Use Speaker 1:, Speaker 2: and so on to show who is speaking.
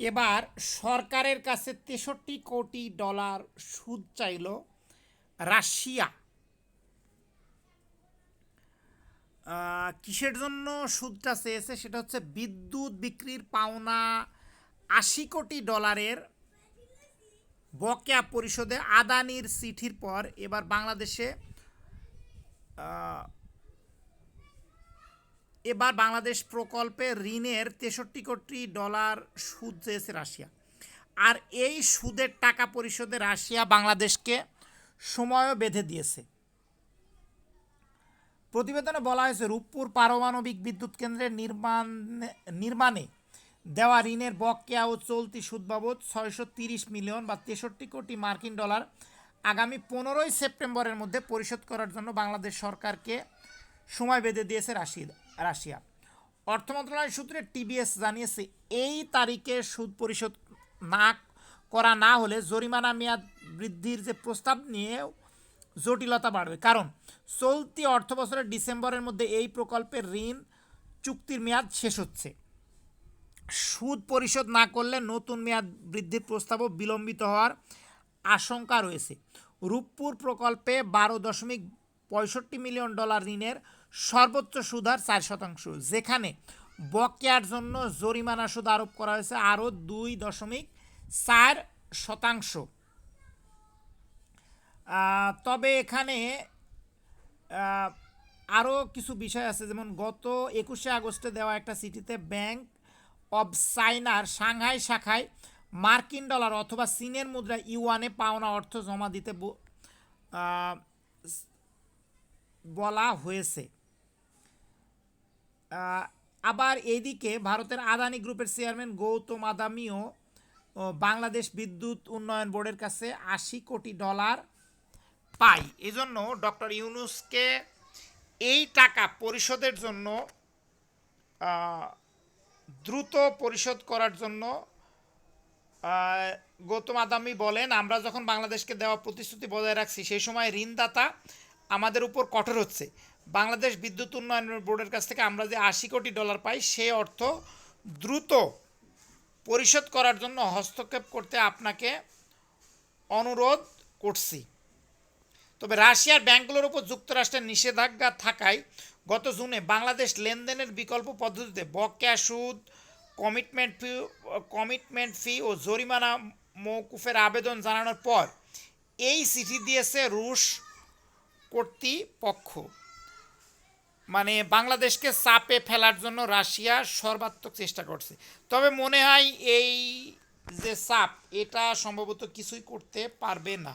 Speaker 1: এবার সরকারের কাছে তেষট্টি কোটি ডলার সুদ চাইল রাশিয়া। কিসের জন্য সুদটা চেয়েছে? সেটা হচ্ছে বিদ্যুৎ বিক্রির পাওনা আশি কোটি ডলারের বকেয়া পরিশোধে আদানির চিঠির পর এবার বাংলাদেশে এবার বাংলাদেশ প্রকল্পে ঋণের তেষট্টি কোটি ডলার সুদ চেয়েছে রাশিয়া। আর এই সুদের টাকা পরিশোধে রাশিয়া বাংলাদেশকে সময়ও বেঁধে দিয়েছে। প্রতিবেদনে বলা হয়েছে, রূপপুর পারমাণবিক বিদ্যুৎ কেন্দ্রের নির্মাণ নির্মাণে দেওয়া ঋণের বকেয়া ও চলতি সুদ বাবদ ছয়শো তিরিশ মিলিয়ন বা তেষট্টি কোটি মার্কিন ডলার আগামী পনেরোই সেপ্টেম্বরের মধ্যে পরিশোধ করার জন্য বাংলাদেশ সরকারকে সময় বেঁধে দিয়েছে রাশিয়া রাশিয়া। অর্থ মন্ত্রণালয় সূত্রে টিবিএস জানিয়েছে, এই তারিখে সুদ পরিশোধ না করা না হলে জরিমানা মেয়াদ বৃদ্ধির যে প্রস্তাব নিয়েও জটিলতা বাড়বে। কারণ, চলতি অর্থ বছরের ডিসেম্বরের মধ্যে এই প্রকল্পের ঋণ চুক্তির মেয়াদ শেষ হচ্ছে। সুদ পরিশোধ না করলে নতুন মেয়াদ বৃদ্ধির প্রস্তাবও বিলম্বিত হওয়ার আশঙ্কা রয়েছে। রূপপুর প্রকল্পে বারো দশমিক পঁয়ষট্টি মিলিয়ন ডলার ঋণের সর্বোচ্চ সুদহার চার শতাংশ, যেখানে বকেয়ার জন্য জরিমানা সুদ আরোপ করা হয়েছে আরও দুই দশমিক চার শতাংশ। তবে এখানে আরও কিছু বিষয় আছে, যেমন গত একুশে আগস্টে দেওয়া একটা সিটিতে ব্যাংক অব চাইনার সাংহাই শাখায় মার্কিন ডলার অথবা চীনের মুদ্রা ইউয়ানে পাওনা অর্থ জমা দিতে বলা হয়েছে। আবার এদিকে ভারতের আদানি গ্রুপের চেয়ারম্যান গৌতম আদামিও বাংলাদেশ বিদ্যুৎ উন্নয়ন বোর্ডের কাছে আশি কোটি ডলার পাই। এজন্য ডক্টর ইউনুসকে এই টাকা পরিশোধের জন্য দ্রুত পরিশোধ করার জন্য গৌতম আদামি বলেন, আমরা যখন বাংলাদেশকে দেওয়া প্রতিশ্রুতি বজায় রাখছি, সেই সময় ঋণদাতা আমাদের উপর কঠোর হচ্ছে। বাংলাদেশ বিদ্যুৎ উন্নয়ন বোর্ডের কাছ থেকে আমরা যে আশি কোটি ডলার পাই, সে অর্থ দ্রুত পরিশোধ করার জন্য হস্তক্ষেপ করতে আপনাকে অনুরোধ করছি। তবে রাশিয়ার ব্যাংকগুলোর উপর যুক্তরাষ্ট্রের নিষেধাজ্ঞা থাকায় গত জুনে বাংলাদেশ লেনদেনের বিকল্প পদ্ধতিতে বকেয়া সুদ, কমিটমেন্ট ফি কমিটমেন্ট ফি ও জরিমানা মৌকুফের আবেদন জানানোর পর এই চিঠি দিয়েছে রুশ কর্তৃপক্ষ। মানে বাংলাদেশকে চাপে ফেলার জন্য রাশিয়া সর্বাত্মক চেষ্টা করছে। তবে মনে হয় এই যে চাপ, এটা সম্ভবত কিছুই করতে পারবে না।